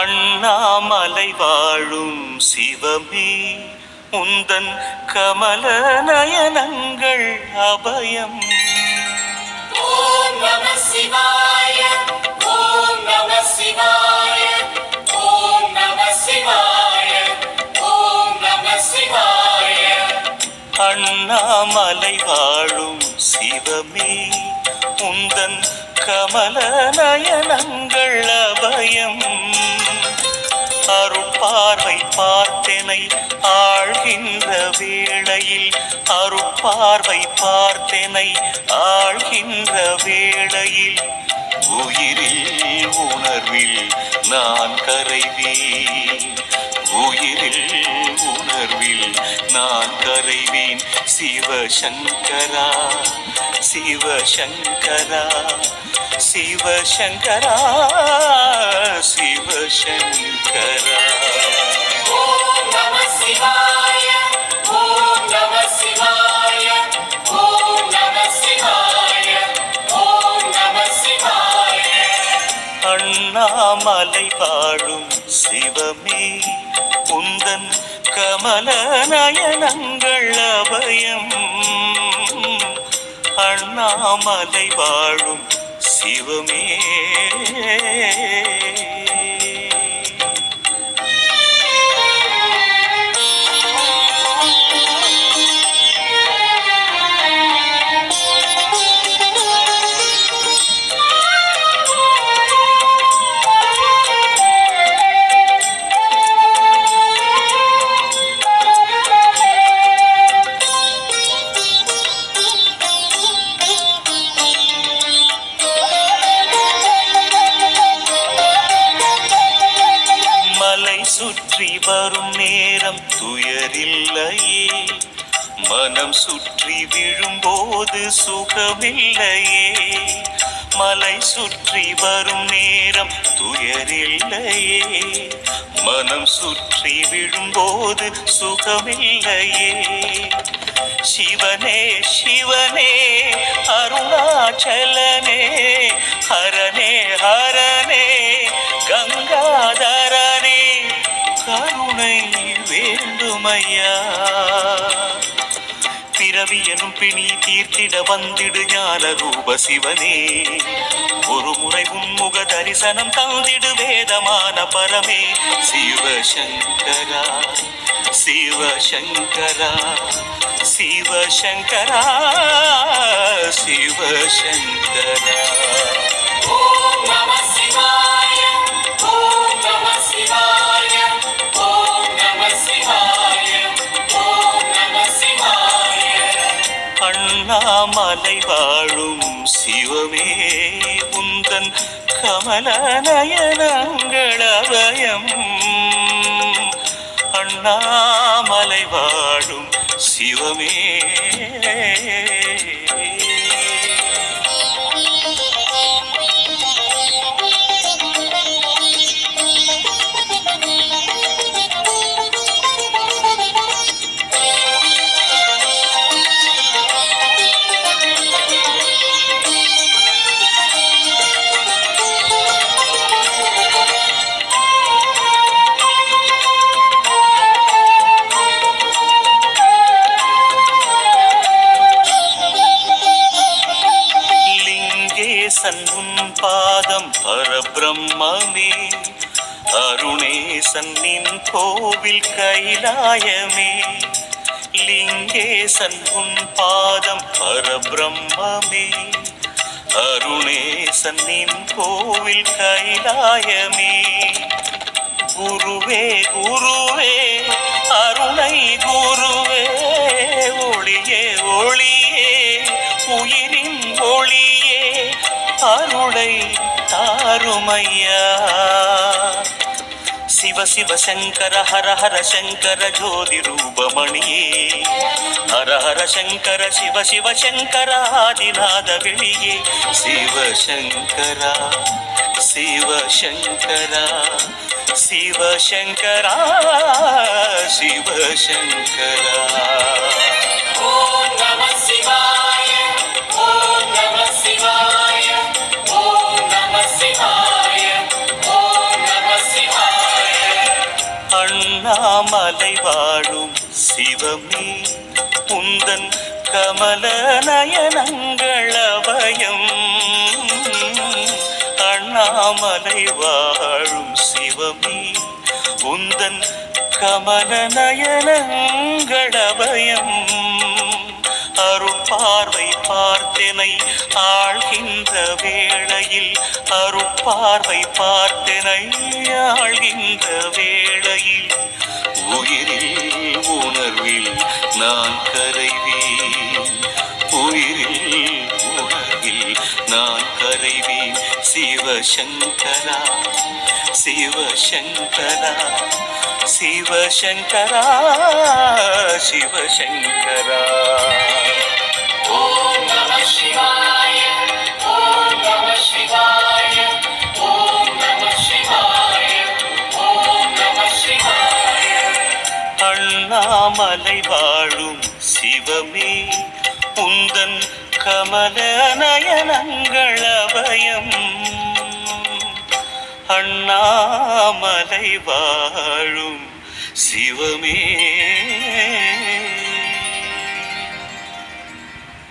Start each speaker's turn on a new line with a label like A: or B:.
A: அண்ணாமலை வாழும் சிவமே உந்தன் கமல நயனங்கள் அபயம். அண்ணாமலை வாழும் சிவமே. உந்தன் கமல நயனங்கள் அபயம். அருட்பார்வை பார்த்தனை ஆழ்கின்ற வேளையில் அருட்பார்வை பார்த்தனை ஆழ்கின்ற வேளையில். உயிரில் உணர்வில் நான் கரைவேன். உயிரில் உணர்வில் நான் கரைவேன். சிவசங்கரா சிவசங்கரா சிவசங்கரா சிவசங்கரா.
B: ஓம் நம சிவாய ஓம் நம சிவாய ஓம் நம சிவாய ஓம் நம சிவாய.
A: அண்ணாமலை வாழும் சிவமே உந்தன் கமல நயனங்கள் அபயம் அண்ணாமலை வாழும் சிவமே. சுற்றி வரும் நேரம் துயரில்லையே. மனம் சுற்றி விழும்போது சுகமில்லையே. மலை சுற்றி வரும் நேரம் துயரில்லையே. மனம் சுற்றி விழும்போது சுகமில்லையே. சிவனே சிவனே அருணாச்சலனே ஹரனே வேண்டுமையா பிறவி எனும் பிணி தீர்த்திட வந்திடு ஞான ரூப சிவனே. ஒரு முறை உன்முக தரிசனம் தந்திடு வேதமான பரமே. சிவசங்கரா சிவசங்கரா சிவசங்கரா சிவசங்கரா.
B: ஓம் நம
A: அண்ணாமலை வாழும் சிவமே உந்தன் கமல நயனங்கள் அபயம் அண்ணாமலை வாழும் சிவமே. பாதம் பரபிரம்மே அருணேசன் நின் கோவில் கைலாயமே. லிங்கேசன் உன் பாதம் பரபிரம்மே அருணேசன் நின் கோவில் கைலாயமே. குருவே குருவே அருணை குருவே ஒளியே ஒளியே உயிரின் ஒளி அருளை தாருமையா சிவ சிவ சங்கர ஹர ஹர சங்கர ஜோதி ரூபமணியே ஹர ஹர சங்கர சிவ சிவ சங்கர ஆதிநாத வெளியே சிவ சங்கரா சிவ சங்கரா அண்ணாமலை வாழும் சிவமே. உந்தன் கமல நயனங்கள் அபயம் அண்ணாமலை வாழும் சிவமே. உந்தன் கமல நயனங்கள் அபயம் அருட்பார்வை பார்த்தனை ஆழ்கின்ற வேளையில். அருட்பார்வை பார்த்தனை ஆழ்கின்ற வேளையில். உயிரில் உணர்வில் நான் கரைவேன். உயிரில் உணர்வில் நான் கரைவேன். சிவசங்கரா சிவசங்கரா சிவசங்கரா சிவசங்கரா.
B: ஓம் நம சிவாய ஓம் நம சிவாய.
A: மாலை வாழும் சிவமே. உந்தன் கமல நயனங்கள் அபயம். அண்ணாமலை வாழும் சிவமே.